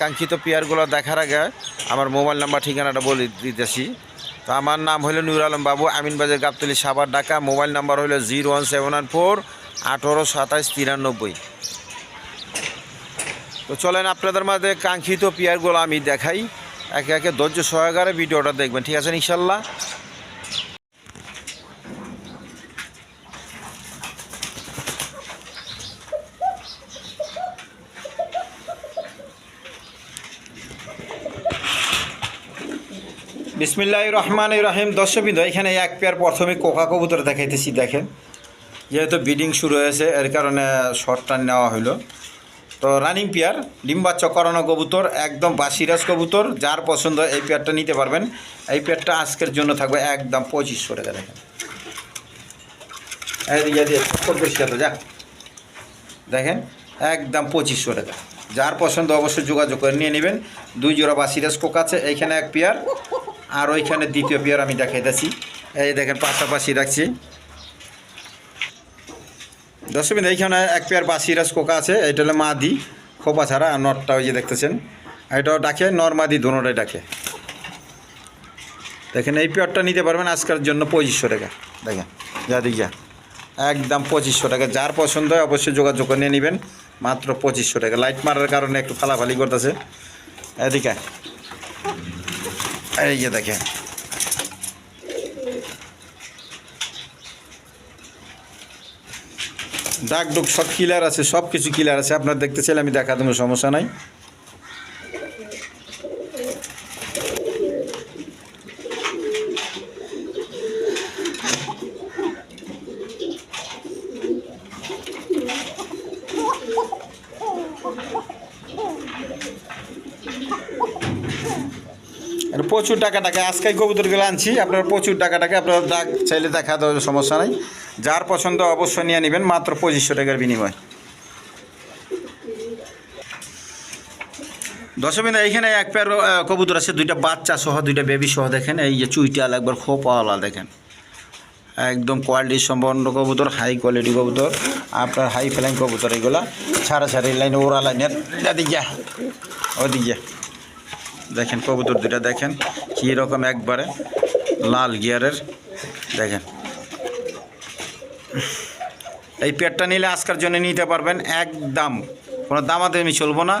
কাঙ্ক্ষিত পেয়ারগুলো দেখার আগে আমার মোবাইল নাম্বার, ঠিকানাটা বলে দিতেছি। তো আমার নাম হলো নুর আলম বাবু আমিনবাজার গাবতলি সাবার ঢাকা। মোবাইল নাম্বার হলো zero one seven one four আঠেরো সাতাইশ তিরানব্বই। তো চলেন আপনাদের মাঝে কাঙ্ক্ষিত পেয়ারগুলো আমি দেখাই। একে একে ধৈর্য সহকারে ভিডিওটা দেখবেন, ঠিক আছে, ইনশাল্লাহ? বিসমিল্লাহ রহমান রহিম। দর্শকবৃন্দ এখানে এক পেয়ার প্রথমে কোকা কবুতর দেখাইতেছি দেখেন। যেহেতু ব্রিডিং শুরু হয়েছে এর কারণে শর্টটা নেওয়া হলো তো রানিং পেয়ার ডিম্বাচ্চ করানো কবুতর একদম বাসিরাজ কবুতর যার পছন্দ এই পেয়ারটা নিতে পারবেন। এই পেয়ারটা আজকের জন্য থাকবে একদম পঁচিশশো টাকা দেখেন। এইদিকে দিয়ে চক্কর পরিষ্কার তো, যা। দেখেন একদম পঁচিশশো টাকা। যার পছন্দ অবশ্যই যোগাযোগ করে নিয়ে নেবেন। দুই জোড়া বা সিরাজ কোক আছে, এইখানে এক পেয়ার। আর ওইখানে দ্বিতীয় পেয়ার আমি দেখাইতেছি। এই দেখেন, পাশাপাশি রাখছি। দশমিন এইখানে এক পেয়ার বা সিরাজ কোকা আছে এটা হলো মাদি, খোপা ছাড়া, আর নটটা ওই যে দেখতেছেন। এটাও ডাকে, নর্মাদি দোনোটাই ডাকে। দেখেন, এই পেয়ারটা নিতে পারবেন আজকের জন্য পঁচিশশো টাকা। দেখেন, যা যা। একদম পঁচিশশো টাকা। যার পছন্দ হয় অবশ্যই যোগাযোগ করে নিয়ে নেবেন। মাত্র পঁচিশশো টাকা। লাইট মারার কারণে একটু ফালাফালি করতেছে। এদিকে। এই যে দেখেন। ডাক ডুক সব ক্লিয়ার আছে সব কিছু ক্লিয়ার আছে। আপনার দেখতে চাইলে আমি দেখা দেবো সমস্যা নাই এটা প্রচুর টাকা টাকা আজকে কবুতরগুলো আনছি, আপনার প্রচুর টাকা টাকা আপনার ডাক চাইলে দেখা দেওয়ার সমস্যা নাই। যার পছন্দ অবশ্যই নিয়ে নেবেন, মাত্র পঁচিশশো টাকার বিনিময়। দশমিন এইখানে এক পেয়ার কবুতর আছে, দুইটা বাচ্চা সহ, দুইটা বেবি সহ দেখেন, এই যে চুইটাল একবার খোপাওয়ালা দেখেন। একদম কোয়ালিটি সম্পন্ন কবুতর হাই কোয়ালিটি কবুতর, আপনার হাই ফ্লাইং কবুতর এগুলা ছাড়া এই লাইনে ওরা লাইনের এদিকে ওদিকে দেখেন, কবুতর দুটা দেখেন, কী রকম একবারে লাল গিয়ারের, দেখেন। এই পেটটা নিলে আজকের জন্য নিতে পারবেন একদম, কোনো দামাদামি চলবো না।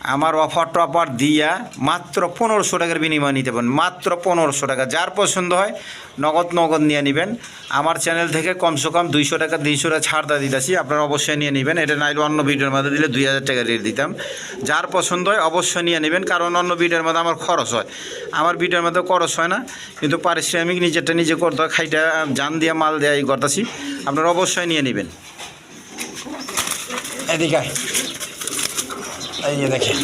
আমার অফার টফার দিয়া মাত্র পনেরোশো টাকার বিনিময় নিতে পারেন। মাত্র পনেরোশো টাকা। যার পছন্দ হয় নগদ নগদ নিয়ে নেবেন। আমার চ্যানেল থেকে কমসে কম দুইশো টাকা, তিনশো টাকা ছাড় দা দিতেছি। আপনারা অবশ্যই নিয়ে নেবেন। এটা নাইলে অন্য ভিডিওর মধ্যে দিলে দুই হাজার টাকা রেট দিতাম। যার পছন্দ হয় অবশ্যই নিয়ে নেবেন। কারণ অন্য ভিডিওর মধ্যে আমার খরচ হয়। আমার ভিডিওর মধ্যে খরচ হয় না। কিন্তু পারিশ্রমিক নিজেরটা নিজে করতে হয়। খাইটা, জান দিয়া, মাল দেওয়া এই করতেছি। আপনারা অবশ্যই নিয়ে নেবেন। এদিকে। এই যে দেখেন।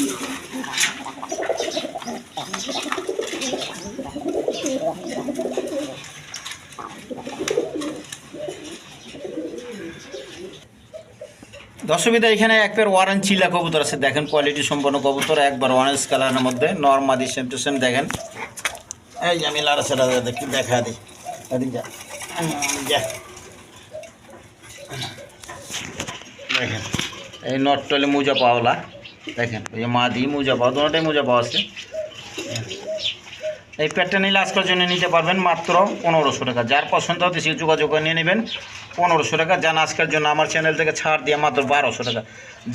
দশমিতা এখানে এক পেয়ার ওয়ারেন চিলা কবুতর আছে। দেখেন কোয়ালিটি সম্পন্ন কবুতর, একবার অরেঞ্জ কালারের মধ্যে নর্মাদি সেম টু সেম দেখেন। এই আমি লাড়াছাড়া দেখি দেখা দিই। দেখেন। এই নটটলে মোজা পাওলা। দেখেন ওই যে মা দিয়ে মোজা পাওয়া দুটাই মোজা পাওয়া আছে। এই প্যাডটা নিলে আজকের জন্য নিতে পারবেন মাত্র পনেরোশো টাকা। যার পছন্দ হতে সে যোগাযোগ করে নিয়ে নেবেন পনেরোশো টাকা। যান আজকের জন্য আমার চ্যানেল থেকে ছাড় দিয়ে মাত্র বারোশো টাকা।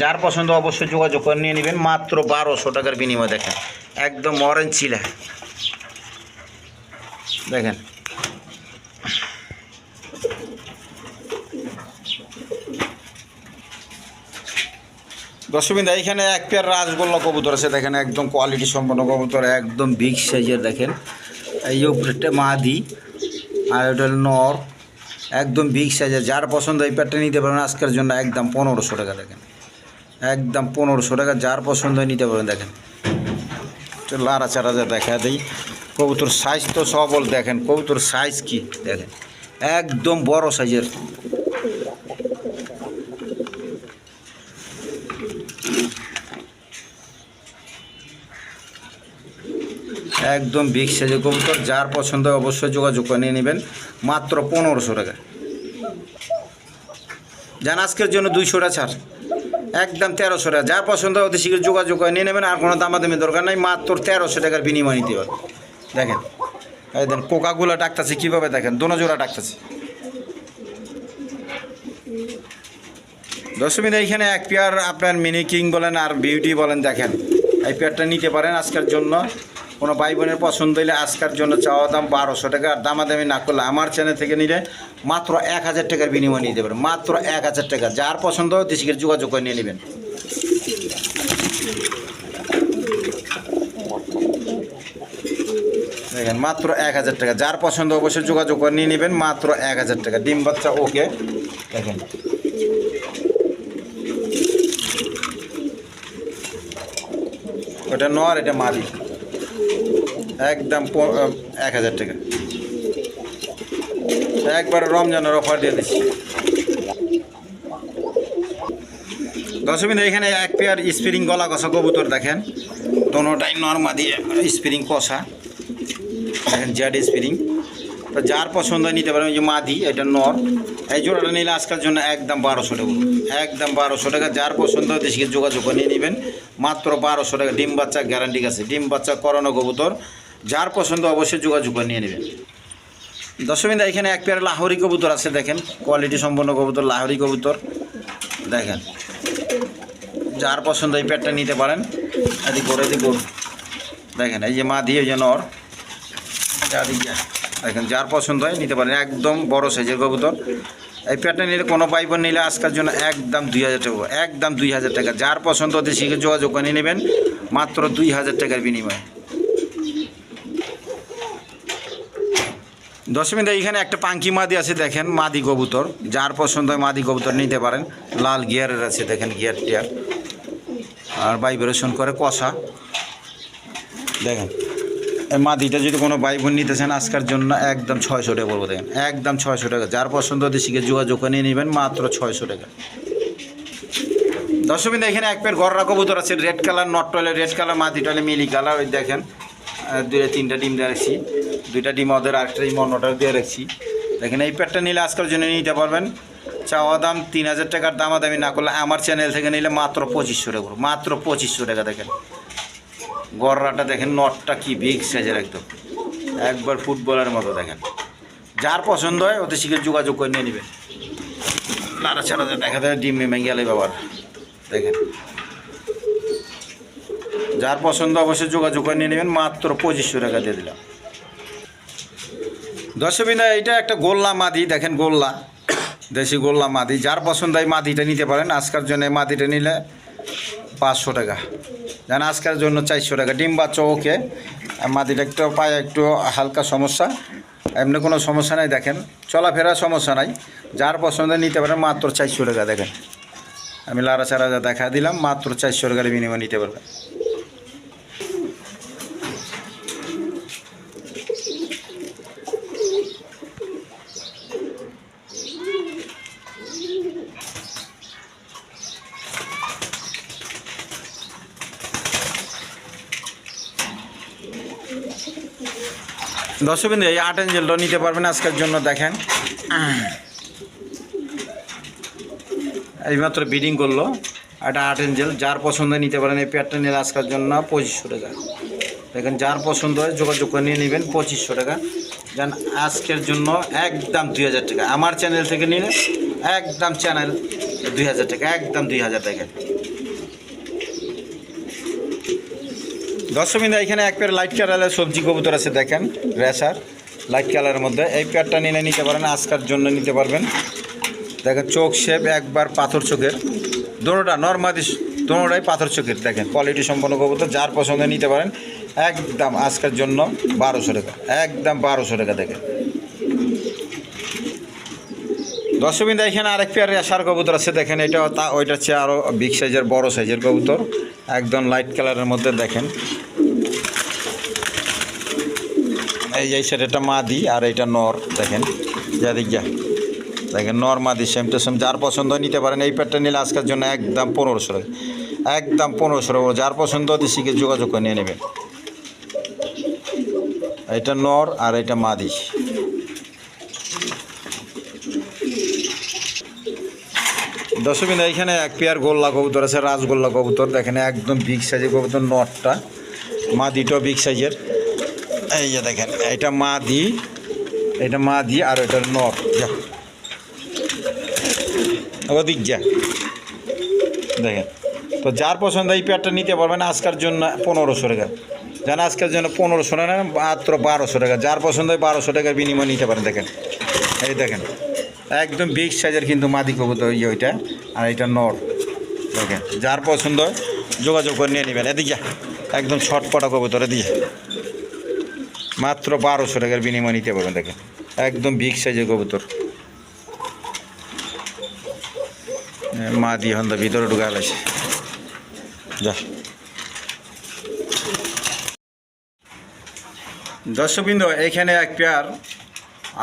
যার পছন্দ অবশ্যই যোগাযোগ করে নিয়ে নেবেন মাত্র বারোশো টাকার বিনিময়। দেখেন, একদম অরেঞ্জ ছিলা। দেখেন দর্শকবিন্দা এখানে এক পেয়ার রাজগোল্লা কবুতর আছে, দেখেন একদম কোয়ালিটি সম্পন্ন কবুতর, একদম বিগ সাইজের দেখেন। এই উপরেটা মাদি, আর ওটা নর, একদম বিগ সাইজের যার পছন্দ এই পেয়ারটা নিতে পারেন, আজকের জন্য একদম পনেরোশো টাকা, দেখেন। একদম পনেরোশো টাকা, যার পছন্দ নিতে পারেন, দেখেন। লাড়া চারা যা দেখা দিই। কবুতর সাইজ তো সবল, দেখেন, কবুতর সাইজ কি, দেখেন। একদম বড় সাইজের একদম বিগ সাইজের কবুতর, যার পছন্দ অবশ্যই যোগাযোগ করে নিয়ে নেবেন। মাত্র পনেরোশো টাকা। যান আজকের জন্য দুইশোটা ছাড়। একদম তেরোশো টাকা। যার পছন্দ হয় অতি শীঘ্র যোগাযোগ করে নিয়ে নেবেন। আর কোনো দামাদামি দরকার নাই, মাত্র তেরোশো টাকার বিনিময় নিতে পারবে দেখেন দেন, কোকাগুলো ডাকতেছে, কীভাবে দেখেন? দোনো জোড়া ডাকতেছে দশমীতে এইখানে এক পেয়ার আপনার মিনি কিং বলেন আর বিউটি বলেন দেখেন। এই পেয়ারটা নিতে পারেন আজকের জন্য। কোনো ভাই বোনের পছন্দ হইলে আজকার জন্য চাওয়া দাম বারোশো টাকা। আর দামাদামি না করলে আমার চ্যানেল থেকে নিলে মাত্র এক হাজার টাকার বিনিময় নিয়ে পারেন মাত্র এক হাজার টাকা। যার পছন্দ হয় দেশিকের যোগাযোগ করে নিয়ে নেবেন। দেখেন, মাত্র এক হাজার টাকা। যার পছন্দ অবশ্যই যোগাযোগ করে নিয়ে নেবেন। মাত্র এক হাজার টাকা। ডিম বাচ্চা, ওকে। দেখেন। ওটা নর, এটা মাদি। একদম এক হাজার টাকা। একবার রমজানের অফার দিয়ে দিচ্ছি। দশমিন এখানে এক পেয়ার স্প্রিং গলা কষা কবুতর দেখেন। দোনোটাই নর্মা দিয়ে স্প্রিং কষা। দেখেন জেড স্প্রিং তো যার পছন্দ নিতে পারেন, ওই যে মাদি, এটা নর। এই জোড়াটা নিলে আজকের জন্য একদম বারোশো টাকা। একদম বারোশো টাকা। যার পছন্দ দেশকে যোগাযোগ করে নিয়ে নেবেন। মাত্র বারোশো টাকা। ডিম বাচ্চা গ্যারান্টি আছে। ডিম বাচ্চা করোনা কবুতর। যার পছন্দ অবশ্যই যোগাযোগ করে নিয়ে নেবেন। দশমিন এখানে এক পেয়ার লাহোরি কবুতর আছে, দেখেন। কোয়ালিটি সম্পন্ন কবুতর, লাহোরি কবুতর। দেখেন। যার পছন্দ এই পেয়ারটা নিতে পারেন। এদিক করে এদিক দেখেন, এই যে মা দিয়ে যে নর। দেখেন, যার পছন্দ হয় নিতে পারেন। একদম বড় সাইজের কবুতর। এই প্যাটটা নিলে কোনো পাইপন নিলে আজকের জন্য একদম দুই হাজার টাকা একদম দুই হাজার টাকা। যার পছন্দ হতে শিখে যোগাযোগ করে নেবেন। মাত্র দুই হাজার টাকার বিনিময়ে। দশমিনটা এইখানে একটা পাঙ্কি মাদি আছে, দেখেন, মাদি কবুতর। যার পছন্দ হয় মাদি কবুতর নিতে পারেন। লাল গিয়ারের আছে, দেখেন, গিয়ার টিয়ার। আর ভাইব্রেশন করে কষা। দেখেন, এই মাদিটা যদি কোনো ভাই বোন নিতে চান আজকের জন্য একদম ছয়শো টাকা পড়ব দেখেন, একদম ছয়শো টাকা। যার পছন্দ দেশিকে যোগাযোগ করে নিয়ে নেবেন, মাত্র ছয়শো টাকা। দশমিন এখানে এক পেয়ার গররা কবুতর আছে, রেড কালার, নট টলে রেড কালার, মাদি টলে মিলি কালার, ওই দেখেন দুইটা, তিনটা ডিম দিয়ে রাখছি। দুইটা ডিম ওদের আরেকটা ডিম অন্যটা দিয়ে রাখছি। দেখেন, এই পেয়ারটা নিলে আজকের জন্য নিতে পারবেন। চাওয়া দাম তিন হাজার টাকার দামাদামি না করলে আমার চ্যানেল থেকে নিলে মাত্র পঁচিশশো টাকা। মাত্র পঁচিশশো টাকা দেখেন। গররাটা দেখেন, নটটা কি বিগ সাইজের একদম। একবার ফুটবলের মতো দেখেন। যার পছন্দ হয় ওদের শিখে যোগাযোগ করে নিয়ে নেবেন। লাড়া ছাড়া দেখা যায় ডিম মেমে গেলে বাবার দেখেন। যার পছন্দ অবশ্যই যোগাযোগ করে নিয়ে নেবেন। মাত্র পঁচিশশো টাকা দিয়ে দিলাম। দশমিনা এটা একটা গোল্লা মাদি, দেখেন গোল্লা, দেশি গোল্লা মাদি। যার পছন্দ হয় মাদিটা নিতে পারেন, আজকের জন্য এই মাদিটা নিলে পাঁচশো টাকা। জান, আজকের জন্য চারশো টাকা। ডিম ওকে। আর মাদিটা একটু পায়ে একটু হালকা সমস্যা, এমনি কোনো সমস্যা নাই, দেখেন। চলাফেরার সমস্যা নাই। যার পছন্দ নিতে পারেন, মাত্র চারশো টাকা, দেখেন। আমি লাড়া চারা দেখা দিলাম, মাত্র চারশো টাকার বিনিময় নিতে পারবেন। দর্শকবিন্দু এই আর্ট অ্যাঞ্জেলটা নিতে পারবেন আজকের জন্য, দেখেন। এইমাত্র বিডিং করল। একটা আর্ট অ্যাঞ্জেল যার পছন্দ নিতে পারেন এই পেয়ারটা নিলে আজকের জন্য পঁচিশশো টাকা। দেখেন, যার পছন্দ হয় যোগাযোগ করে নিয়ে নেবেন পঁচিশশো টাকা। যান, আজকের জন্য একদম দুই হাজার টাকা। আমার চ্যানেল থেকে নিলে একদম চ্যানেল দুই হাজার টাকা, একদম দুই হাজার টাকা। দশমিন এখানে এক পেয়ার লাইট কালারের সবজি কবুতর আছে, দেখেন, রেসার লাইট কালারের মধ্যে। এই পেয়ারটা নিলে নিতে পারেন, আজকার জন্য নিতে পারবেন। দেখেন, চোখ শেপ একবার পাথর চোখের। দোনোটা নর্মাদি দোনোটাই পাথর চোখের, দেখেন কোয়ালিটি সম্পন্ন কবুতর, যার পছন্দ নিতে পারেন, একদম আজকের জন্য বারোশো টাকা, একদম বারোশো টাকা দেখেন। দশমিন এখানে আরেক পেয়ার রেসার কবুতর আছে, দেখেন, এটা তা ওইটার চেয়ে আরও বিগ সাইজের বড় সাইজের কবুতর। একদম লাইট কালারের মধ্যে দেখেন। এই এই সেট এটা মাদি আর এটা নর, দেখেন। যা দিক যা। দেখেন, নর, মাদি সেম টু সেম যার পছন্দ নিতে পারেন। এই প্যাডটা নিলে আজকের জন্য একদম পনেরোশো একদম পনেরোশো টাকা। যার পছন্দ দিশিকে যোগাযোগ করে নিয়ে নেবেন। এটা নর আর এটা মাদি। দশমিন এইখানে এক পেয়ার গোল্লা কবুতর আছে রাজগোল্লা কবুতর। দেখেন, একদম বিগ সাইজের কবুতর, নটটা। মাদিটাও বিগ সাইজের এই যে দেখেন, এটা মাদি এটা মাদি আর এটা নট। যা। ওদিক যা। দেখেন, তো যার পছন্দ এই পেয়ারটা নিতে পারবেন আজকের জন্য পনেরোশো টাকা। জান আজকের জন্য পনেরোশো টাকা না মাত্র বারোশো টাকা। যার পছন্দ হয় বারোশো টাকার বিনিময় নিতে পারেন, দেখেন। এই দেখেন একদম বিগ সাইজের কিন্তু মাদি কবুতর ইয়ে ওইটা, আর এটা নর। দেখেন, যার পছন্দ যোগাযোগ করে নিয়ে নেবেন। এদিকে। একদম ছটপটা কবুতর, এদিকে মাত্র বারোশো টাকার বিনিময় নিতে পারবেন, দেখেন। একদম বিগ সাইজের কবুতর। মা দিয়ে হন্দা ভিতরে ঢুকা লাগছে যা। দর্শকবৃন্দ, এখানে এক পেয়ার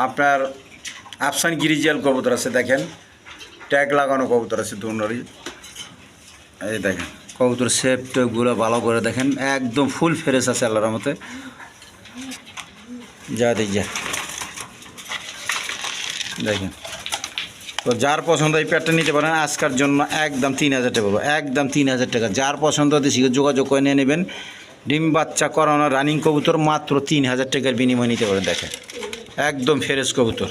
আপনার আফসান গিরিজিয়াল কবুতর আছে, দেখেন। ট্যাগ লাগানো কবুতর আছে দুনরি এই দেখেন, কবুতর শেপ টেপগুলো ভালো করে দেখেন, একদম ফুল ফ্রেশ আছে আল্লাহর মতে যা দেখ, যা। দেখেন। তো যার পছন্দ এই প্যাডটা নিতে পারেন, আজকার জন্য একদম তিন হাজার টাকা পড়বে একদম তিন হাজার টাকা। যার পছন্দ দিছি যোগাযোগ করে নিয়ে নেবেন। ডিম বাচ্চা করানো রানিং কবুতর মাত্র তিন হাজার টাকার বিনিময় নিতে পারেন, দেখেন। একদম ফ্রেশ কবুতর।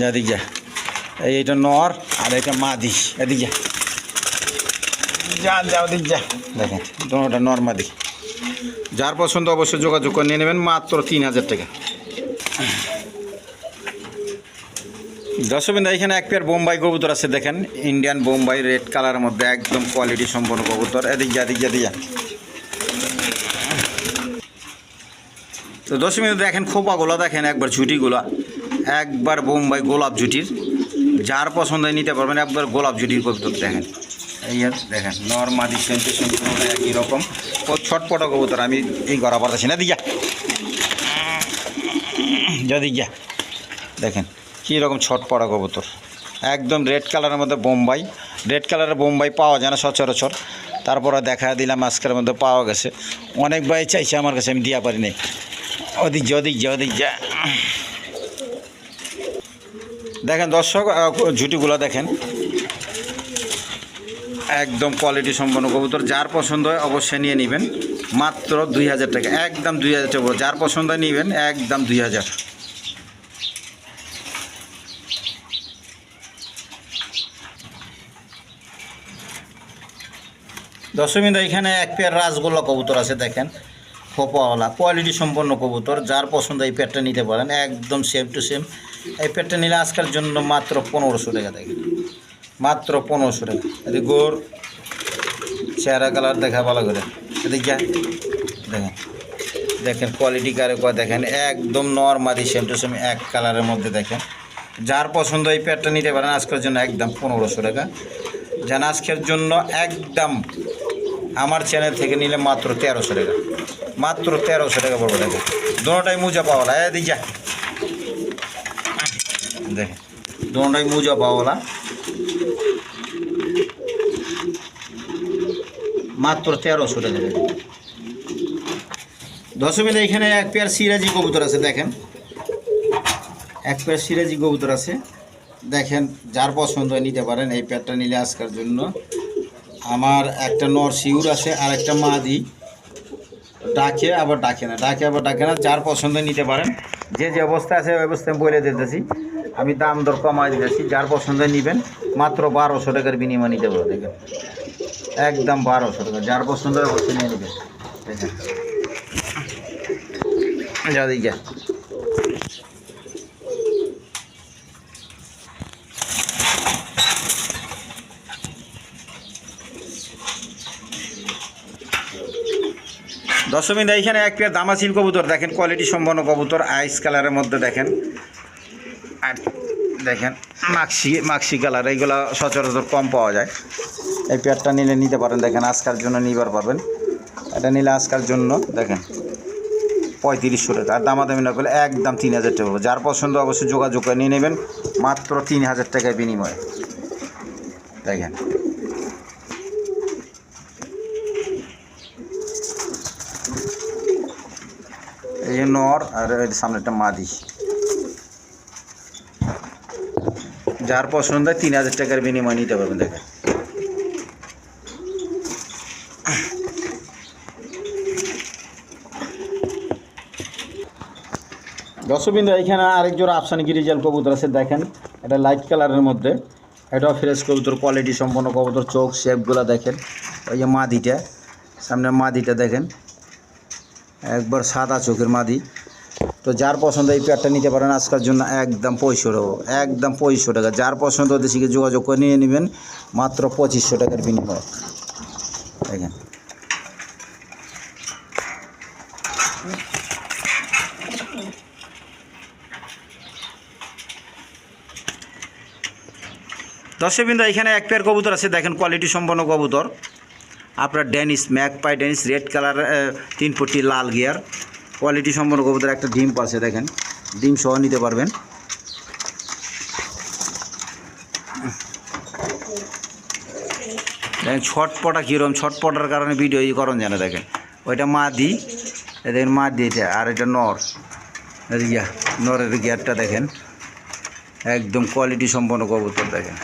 যা দিক যা। এই এটা নর আর এটা মাদি। এদিক যা। যা যা ওদিক যা। দেখেন দুটা নর মাদি। যার পছন্দ অবশ্যই যোগাযোগ করে নিয়ে নেবেন মাত্র তিন হাজার টাকা। দর্শকবিন্দু এখানে এক পেয়ার বোম্বাই কবুতর আছে দেখেন। ইন্ডিয়ান বোম্বাই রেড কালারের মধ্যে একদম কোয়ালিটি সম্পন্ন কবুতর। এদিক যা এদিক যা দিয়া তো মিনিট দেখেন খোপাগুলো দেখেন একবার ঝুটিগুলো। একবার বোম্বাই গোলাপ জুটির, যার পছন্দ নিতে পারবেন, একবার গোলাপ জুটির কবুতর দেখেন। এই আর দেখেন নর্মালি সেন্টে একই রকম। ও ছটপট কবুতর, আমি এই করা পারতেছি না দিকে যদি যা দেখেন, কী রকম ছটপড়া কবুতর। একদম রেড কালারের মধ্যে বোম্বাই। রেড কালারের বোম্বাই পাওয়া যায় না, সচরাচর। তারপরে দেখা দিলাম, আজকের মধ্যে পাওয়া গেছে। অনেক চাইছে আমার কাছে, আমি দিয়া পারি নাই। ওদিক যা ওদিক যা ওদিক যা। দেখেন দর্শক ঝুটিগুলো দেখেন। একদম কোয়ালিটি সম্পন্ন কবুতর, যার পছন্দ হয় অবশ্যই নিয়ে নেবেন। মাত্র দুই হাজার টাকা, একদম দুই হাজার টাকা যার পছন্দ হয় নেবেন, একদম দুই হাজার। দশমিন্দা এখানে এক পেয়ার রাসগোল্লা কবুতর আছে, দেখেন। খোপাওয়ালা কোয়ালিটি সম্পন্ন কবুতর, যার পছন্দ এই পেয়ারটা নিতে পারেন, একদম সেম টু সেম এই পেটটা নিলে আজকের জন্য মাত্র পনেরোশো টাকা দেখেন। মাত্র পনেরোশো টাকা। এদি গোর, চেহারা কালার দেখা ভালো করে। এদিক যা, দেখেন। দেখেন কোয়ালিটি কারে কয়, দেখেন একদম নর্মালি সেম টু সেম এক কালারের মধ্যে দেখেন। যার পছন্দ এই প্যাডটা নিতে পারেন, আজকের জন্য একদম পনেরোশো টাকা। যেন, আজকের জন্য একদম আমার চ্যানেল থেকে নিলে মাত্র তেরোশো টাকা। মাত্র তেরোশো টাকা পড়বে, দেখেন। দোনোটাই মুজা পাওয়া এ দিক যা। দেখেন দোনোটাই মুজা পাওয়ালা। মাত্র তেরোশো টাকা দেখেন। দশমিনে এখানে এক পেয়ার সিরাজি কবুতর আছে, দেখেন। এক পেয়ার সিরাজি কবুতর আছে। দেখেন, যার পছন্দ নিতে পারেন এই পেয়ারটা নিলে আজকের জন্য। আমার একটা নর শিউর আছে আর একটা মাদি। ডাকে, আবার ডাকে না। ডাকে, আবার ডাকে না, যার পছন্দ নিতে পারেন। যে যে অবস্থা আছে, ওই অবস্থায় বলে দিতেছি। আমি দাম দর কমাই দিতেছি, যার পছন্দ নেবেন, মাত্র বারোশো টাকার বিনিময় নিতে পারো দেখেন, একদম বারোশো টাকা, যার পছন্দ অবস্থা নিয়ে নেবেন। দেখেন। যা দিক যা দশমিন এইখানে এক পেয়ার দামাচিল কবুতর দেখেন কোয়ালিটি সম্পন্ন কবুতর আইস কালারের মধ্যে দেখেন। আর দেখেন মাক্সি মাক্সি কালার এইগুলো সচরাচর কম পাওয়া যায়। এই পেয়ারটা নিলে নিতে পারেন, দেখেন, আজকার জন্য নিবার পাবেন এটা নিলে আজকার জন্য, দেখেন, পঁয়ত্রিশশো টাকা। আর দামাদামি না করলে একদম তিন হাজার টাকা যার পছন্দ অবশ্যই যোগাযোগ করে নিয়ে নেবেন, মাত্র তিন হাজার টাকায় বিনিময়ে। দেখেন এই নর আর সামনে একটা মাদি যার পছন্দ হয় তিন হাজার টাকার বিনিময় নিতে পারবেন দেখেন দর্শকবিন্দু এখানে আরেক জোড়া আফসানি গিরিজাল কবুতর আছে, দেখেন। এটা লাইট কালারের মধ্যে। এটাও ফ্রেশ কবুতর কোয়ালিটি সম্পন্ন কবুতর, চোখ শেপগুলো দেখেন। ওই যে মাদিটা, সামনে মাদিটা দেখেন। একবার সাদা চোখের মাদি। তো যার পছন্দ এই পেয়ারটা নিতে পারেন আজকের জন্য একদম টাকা, একদম পঁয়ষো টাকা। যার পছন্দ থেকে যোগাযোগ করে নিয়ে নেবেন, মাত্র পঁচিশশো টাকার বিনিময়। দেখেন। দর্শকবৃন্দ এখানে এক পেয়ার কবুতর আছে, দেখেন কোয়ালিটি সম্পন্ন কবুতর। আপনার ড্যানিস ম্যাক পাই ড্যানিস রেড কালার তিন ফুটি লাল গিয়ার। কোয়ালিটি সম্পন্ন কবুতর একটা ডিম আছে, দেখেন। ডিম সহ নিতে পারবেন। দেখেন, ছটপটা কীরকম ছটপটার কারণে ভিডিও ই করণ জানে, দেখেন। ওইটা মা দি দেখেন মা দি এটা, আর এটা নর। গিয়া, নরের গিয়ারটা দেখেন। একদম কোয়ালিটি সম্পন্ন কবুতর, দেখেন।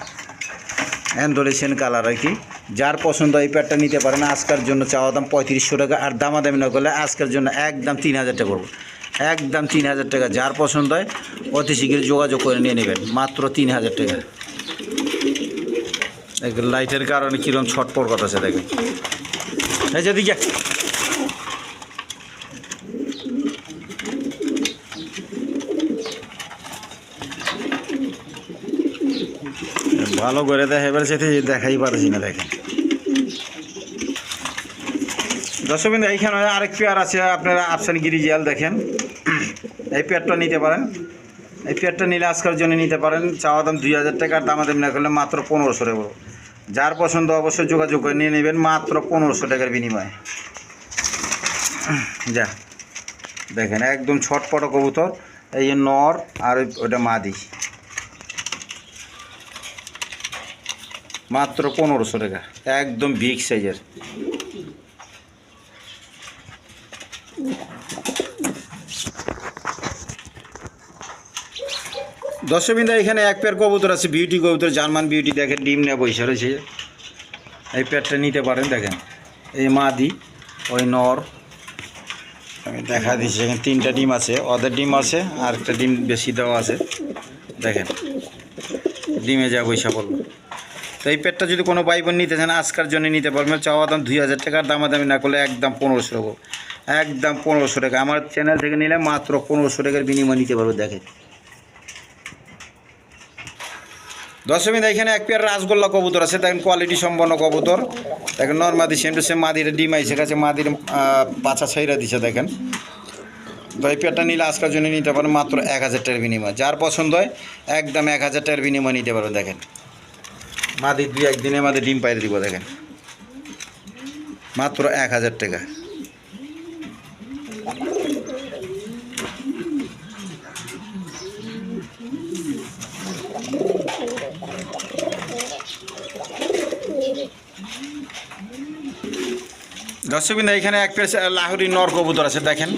অ্যান্ডোলেশন কালার আর কি। যার পছন্দ এই প্যাডটা নিতে পারেন, আজকের জন্য চাওয়া দাম পঁয়ত্রিশশো টাকা আর দামাদামি না করলে আজকের জন্য একদম তিন হাজার টাকা করব। একদম তিন হাজার টাকা, যার পছন্দ হয় অতি শীঘ্র যোগাযোগ করে নিয়ে নেবেন, মাত্র তিন হাজার টাকা। দেখেন, লাইটের কারণে কীরকম ছটপট কথা আছে দেখেন। এই যে দিকে ভালো করে দেখে এবার সেটা দেখাই পারছি না, দেখেন। দর্শকবিন্দু, এইখানে আরেক পেয়ার আছে, আপনারা আফসান গিরিজিয়াল দেখেন। এই পেয়ারটা নিতে পারেন। এই পেয়ারটা নিলে আজকের জন্য নিতে পারেন। চাওয়া দাম দুই হাজার টাকার দামা দাম না করলে মাত্র পনেরোশো টাকা যার পছন্দ অবশ্যই যোগাযোগ করে নিয়ে নেবেন, মাত্র পনেরোশো টাকার বিনিময়ে। যা, দেখেন, একদম ছটপট কবুতর। এই যে নর, আর ওই- ওটা মাদি। মাত্র পনেরোশো টাকা, একদম বিগ সাইজের। দর্শকবিন্দা, এখানে এক পেয়ার কবুতর আছে বিউটি কবুতর, জার্মান বিউটি দেখেন, ডিম নিয়ে বসে রয়েছে। এই পেয়ারটা নিতে পারেন, দেখেন, এই মাদি, ওই নর, আমি দেখা দিচ্ছি, এখানে তিনটা ডিম আছে, ওদের ডিম আছে, আর একটা ডিম বেশি দেওয়া আছে, দেখেন, ডিমে যা পয়সা পড়ল। তো এই পেটটা যদি কোনো ভাই বোন নিতে চান, আজকার জন্য নিতে পারবেন, চাওয়া দাম দুই হাজার টাকার দামাদামি না করলে একদম পনেরোশো টাকা। একদম পনেরোশো টাকা। আমার চ্যানেল থেকে নিলে মাত্র পনেরোশো টাকার বিনিময় নিতে পারবে, দেখেন। দশমিন এখানে এক পেয়ার রাসগোল্লা কবুতর আছে, দেখেন কোয়ালিটি সম্পন্ন কবুতর। দেখেন নর্মাদি সেম টু সেম মাদির ডিম আইসে কাছে মাদির পাছা ছাইরা দিছে, দেখেন। তো এই পেয়ারটা নিলে আজকের জন্য নিতে পারেন মাত্র এক হাজার টাকার বিনিময়। যার পছন্দ হয়, একদম এক হাজার টাকার বিনিময় নিতে পারবেন, দেখেন। মাদি দুই একদিনে মাদি ডিম পাইরে দিব, দেখেন। মাত্র এক হাজার টাকা। দর্শকবিন্দু এখানে এক পেস লাহুরি নর কবুতর আছে, দেখেন।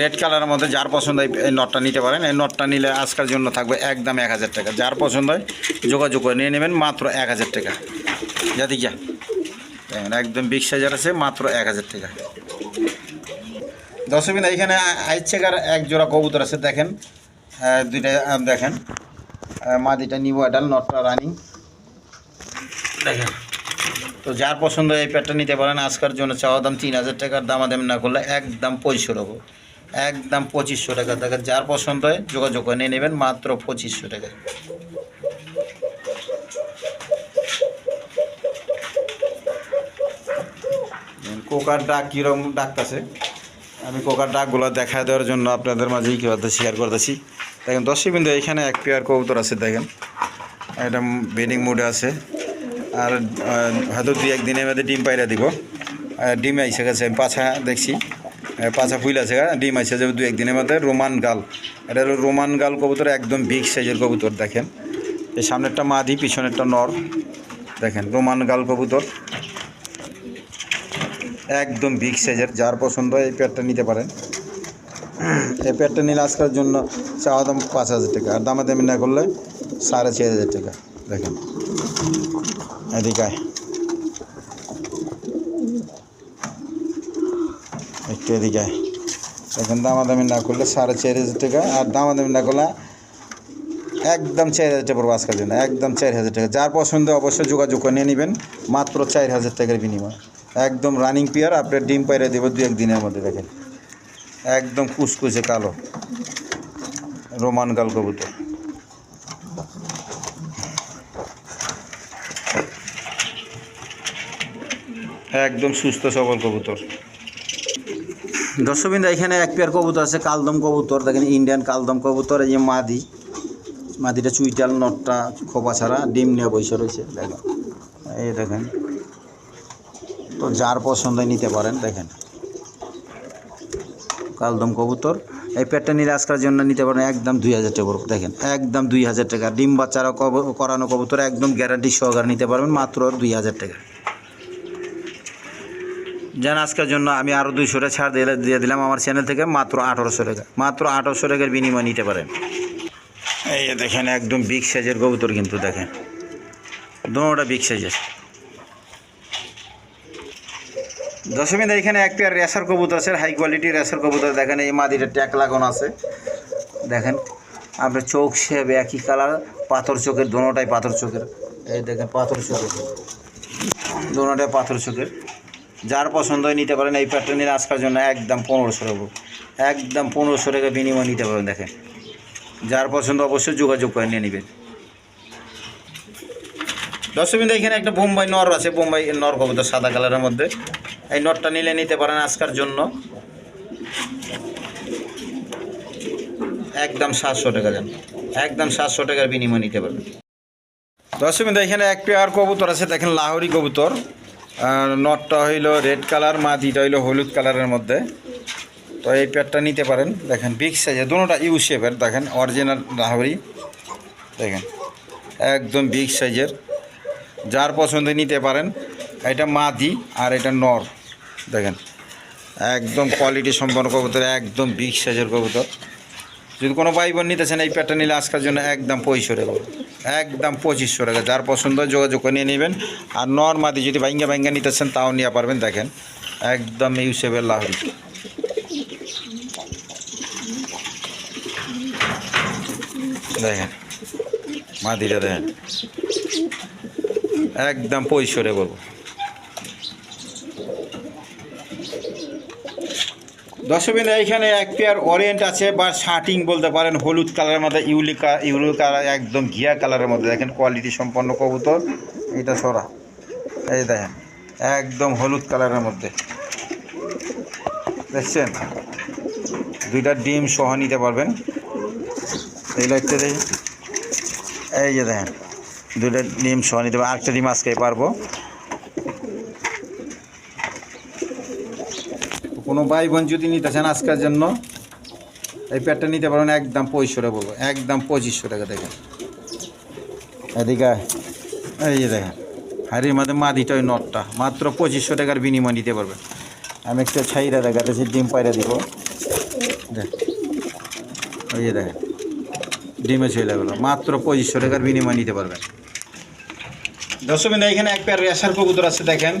রেড কালারের মধ্যে যার পছন্দ হয়, এই নটটা নিতে পারেন। এই নটটা নিলে আজকের জন্য থাকবে একদম এক হাজার টাকা। যার পছন্দ হয়, যোগাযোগ করে নিয়ে নেবেন, মাত্র এক হাজার টাকা। যাতে গিয়া একদম বিগ সাইজার আছে, মাত্র এক হাজার টাকা। দর্শকবিন্দু এখানে আইচেকার এক জোড়া কবুতর আছে, দেখেন। দুইটা দেখেন। মাদিটা নিবো এডাল নটটা রানিং। দেখেন। তো যার পছন্দ এই প্যাডটা নিতে পারেন, আজকের জন্য চাওয়া দাম তিন হাজার টাকার, দামাদামি না করলে একদম পঁচিশশো টাকা। একদম পঁচিশশো টাকা। দেখেন, যার পছন্দ হয় যোগাযোগ করে নিয়ে নেবেন মাত্র পঁচিশশো টাকায় কোকার ডাক কীরকম ডাকতেছে? আমি কোকার ডাকগুলো দেখা দেওয়ার জন্য আপনাদের মাঝেই কী হয়তো শেয়ার করতেছি। দেখেন দশই বিন্দু এখানে এক পেয়ার কবুতর আছে, দেখেন। এটা বেডিং মুডে আছে। আর হয়তো দুই একদিনের মধ্যে ডিম পাইরা দিব। ডিম আইসে গেছে, আমি পাছা দেখছি। পাছা ফুল আছে ডিম আইসে যাবে দু একদিনের মধ্যে, রোমান গাল। এটা রোমান গাল কবুতর, একদম বিগ সাইজের কবুতর, দেখেন। এই সামনেরটা মাদি, পিছনেরটা নর। দেখেন, রোমান গাল কবুতর। একদম বিগ সাইজের যার পছন্দ এই পেয়ারটা নিতে পারেন। এই পেয়ারটা নিলে আজকের জন্য চাওয়া দাম পাঁচ হাজার টাকা। আর দামাদামি না করলে সাড়ে চার হাজার টাকা, দেখেন। এদিকে। একটু এদিকে। দেখেন দামাদামি না করলে সাড়ে চার হাজার টাকা, আর দামাদামি না করলে একদম চার হাজার টাকা পড়ব আজকের জন্য একদম চার হাজার টাকা। যার পছন্দ অবশ্যই যোগাযোগ করে নিয়ে নেবেন, মাত্র চার হাজার টাকার বিনিময়। একদম রানিং পেয়ার আপনার ডিম পাইরে দেবো দু এক দিনের মধ্যে, দেখেন। একদম কুচকুচে কালো। রোমান গাল কবুতর। একদম সুস্থ সবল কবুতর। দর্শকবিন্দু, এখানে এক পেয়ার কবুতর আছে, কালদম কবুতর। দেখেন ইন্ডিয়ান কালদম কবুতর, এই যে মাদি। মাদিটা চুইটাল, নটটা, খোপা ছাড়া, ডিম নিয়ে বসে রয়েছে, দেখেন। এই দেখেন, তো যার পছন্দ নিতে পারেন, দেখেন। কালদম কবুতর, এই পেটটা নিলে আজকের জন্য নিতে পারেন একদম দুই হাজার টাকা। দেখেন। একদম দুই হাজার টাকা। ডিম বাচ্চারা করানো কবুতর একদম গ্যারান্টি সহকারে নিতে পারবেন, মাত্র দুই হাজার টাকা। যেন আজকের জন্য আমি আরও দুইশো টাকা ছাড় দিয়ে দিয়ে দিলাম আমার চ্যানেল থেকে, মাত্র আঠারোশো টাকা। মাত্র আঠারোশো টাকার বিনিময় নিতে পারেন। এই দেখেন, একদম বিগ সাইজের কবুতর কিন্তু দেখেন। দোনোটা বিগ সাইজের দশমিন এখানে এক পেয়ার রেসার কবুতর আছে হাই কোয়ালিটি রেসার কবুতর। দেখেন, এই মাদিটা ট্যাক লাগানো আছে। দেখেন, আপনার চোখ সেবে একই কালার পাথর চোখের দোনোটাই পাথর চোখের। এই দেখেন, পাথর চোখের। দোনোটাই পাথর চোখের। যার পছন্দ হয় নিতে পারেন, এই প্যাটার্ন নিয়ে আজকের জন্য একদম পনেরোশো টাকা একদম পনেরোশো টাকা বিনিময় নিতে পারেন, দেখেন। যার পছন্দ অবশ্যই যোগাযোগ করে নিয়ে নেবেন। দর্শকবিন্দু, এখানে একটা বোম্বাই নর আছে, বোম্বাই নর কবুতর, সাদা কালারের মধ্যে। এই নরটা নিলে নিতে পারেন আজকার জন্য। একদম সাতশো টাকা দেন একদম সাতশো টাকার বিনিময় নিতে পারবেন। দর্শকবিন্দু, এখানে এক পেয়ার কবুতর আছে, দেখেন, লাহোরি কবুতর। আর নটটা হইল রেড কালার মাদিটা হইল হলুদ কালারের মধ্যে। তো এই পেয়ারটা নিতে পারেন। দেখেন বিগ সাইজের দুটোটা ইউ শেপের দেখেন অরিজিনাল লাহোরি দেখেন, একদম বিগ সাইজের যার পছন্দে নিতে পারেন, এটা মাদি আর এটা নর। দেখেন, একদম কোয়ালিটি সম্পন্ন কবুতর, একদম বিগ সাইজের কবুতর। যদি কোনো ভাই নিতেছেন এই প্যাটটা নিলে আজকের জন্য একদম পঁচিশশো টাকা। একদম পঁচিশশো টাকা। যার পছন্দ যোগাযোগ করে নিয়ে নেবেন। আর নর্মাদি যদি ভাইঙ্গা ভাইঙ্গা চান, তাও নিয়ে পারবেন, দেখেন। একদম ইউসেবের লাহরি। দেখেন, মাদিটা দেখেন। একদম পঁচিশশো টাকা বলব। দর্শকবিন্দু এইখানে এক পেয়ার অরেঞ্জ আছে, বা শার্টিং বলতে পারেন, হলুদ কালারের মধ্যে ইউলিকা ইউলি কালার একদম ঘিয়া কালারের মধ্যে। দেখেন কোয়ালিটি সম্পন্ন কবুতর, এটা সরা। এই দেখেন, একদম হলুদ কালারের মধ্যে। দেখছেন? দুইটা ডিম সহ নিতে পারবেন। এই লাইটটা দেখি। এই যে দেখেন, দুইটা ডিম সহ নিতে পারবেন। আরেকটা ডিম আজকে পারব। কোনো ভাই বোন যদি নিতে চান আজকের জন্য, এই প্যাডটা নিতে পারেন একদম পঁচিশশো টাকা বলব, একদম পঁচিশশো টাকা দেখেন। এদিকে। এই যে দেখেন, হাড়ির মধ্যে মাদিটা, ওই নটটা মাত্র পঁচিশশো টাকার বিনিময় নিতে পারবেন আমি একটা ছাইরা দেখাতেছি, ডিম পায়রা দিব। দেখ এই যে দেখেন, ডিমে চলে গেলো, মাত্র পঁচিশশো টাকার বিনিময় নিতে পারবেন দর্শক এখানে এক পেয়ার রেশার কবুতর আছে, দেখেন।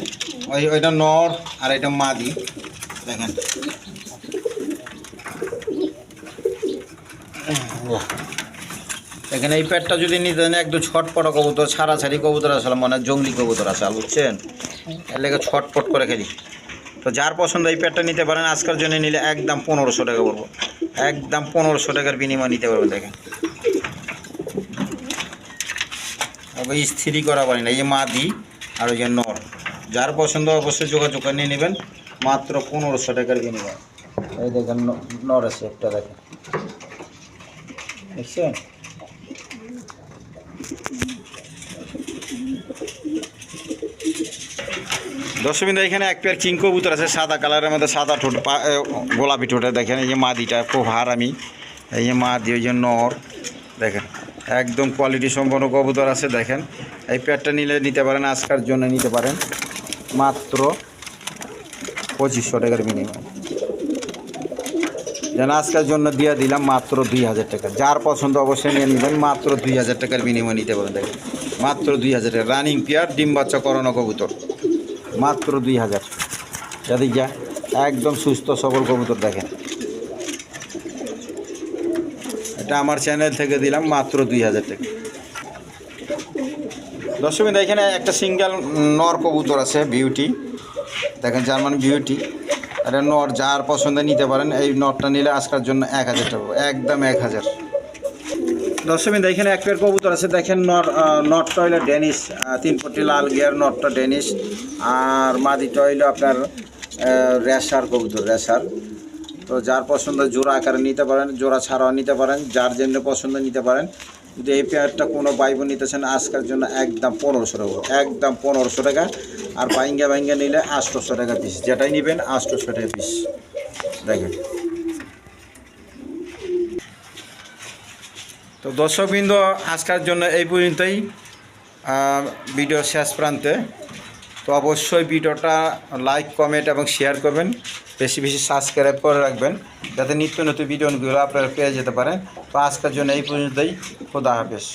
ওই ওইটা নর আর এটা মাদি। দেখেন। এখানে এই প্যাডটা যদি নিতে দেন একদম ছটপট কবুতর, ছাড়াছাড়ি কবুতর আসলে মনে হয় জঙ্গলি কবুতর আছে বুঝছেন? এর লেগে ছটপট করে খেলি। তো যার পছন্দ এই প্যাডটা নিতে পারেন, আজকের জন্য নিলে একদম পনেরোশো টাকা পড়ব। একদম পনেরোশো টাকার বিনিময় নিতে পারবেন, দেখেন। তবে করা পারি না, এই যে মাদি আর ওই যে নর। যার পছন্দ অবশ্যই যোগাযোগ করে নিয়ে নেবেন। মাত্র পনেরোশো টাকার বিনিময়। এই দেখেন নর একটা দেখেন। দেখছেন? দর্শকবিন্দু, এখানে এক পেয়ার কিং কবুতর আছে, সাদা কালারের মধ্যে সাদা ঠোঁট গোলাপি ঠোঁটে। দেখেন, এই যে মাদিটা খুব হার আমি। এই যে মাদি, ওই যে নর। দেখেন, একদম কোয়ালিটি সম্পন্ন কবুতর আছে, দেখেন। এই পেয়ারটা নিলে নিতে পারেন, আজকার জন্য নিতে পারেন। মাত্র পঁচিশশো টাকার বিনিময় যেন আজকের জন্য দিয়ে দিলাম মাত্র দুই হাজার টাকা। যার পছন্দ অবশ্যই নিয়ে নেবেন, মাত্র দুই হাজার টাকার বিনিময় নিতে পারেন দেখেন, মাত্র দুই হাজার টাকা। রানিং পেয়ার ডিম বাচ্চা কবুতর। মাত্র দুই হাজার। যাদের যা, একদম সুস্থ, সবল কবুতর দেখেন। এটা আমার চ্যানেল থেকে দিলাম মাত্র দুই হাজার টাকা। দর্শক এখানে একটা সিঙ্গেল নর কবুতর আছে বিউটি দেখেন জার্মান বিউটি এটা নট যার পছন্দ নিতে পারেন, এই নটটা নিলে আজকার জন্য এক হাজার টাকা একদম এক হাজার। দর্শকবিন্দু এখানে এক পেয়ার কবুতর আছে, দেখেন নট নটটা হইল ডেনিস তিন পট্টি লাল গিয়ার নটটা ডেনিস আর মাদিটা হইল আপনার রেশার কবুতর রেশার তো যার পছন্দ জোড়া আকারে নিতে পারেন, জোড়া ছাড়াও নিতে পারেন, যার জন্য পছন্দ নিতে পারেন। যদি এই পেয়ারটা কোনো বাইব নিতেছেন আজকের জন্য একদম পনেরোশো টাকা। একদম পনেরোশো টাকা। আর বাইঙ্গা বাইঙ্গা নিলে আটশোশো টাকা পিস যেটাই নেবেন আটশোশো টাকা পিস দেখেন। তো দর্শকবৃন্দ, আজকের জন্য এই পর্যন্তই। ভিডিও শেষ প্রান্তে। তো অবশ্যই ভিডিওটা লাইক কমেন্ট এবং শেয়ার করবেন। বেশি বেশি সাবস্ক্রাইব করে রাখবেন, যাতে নিত্য নতুন ভিডিওগুলো আপনারা পেয়ে যেতে পারেন। তো আজকের জন্য এই পর্যন্তই। খোদা হাফেজ।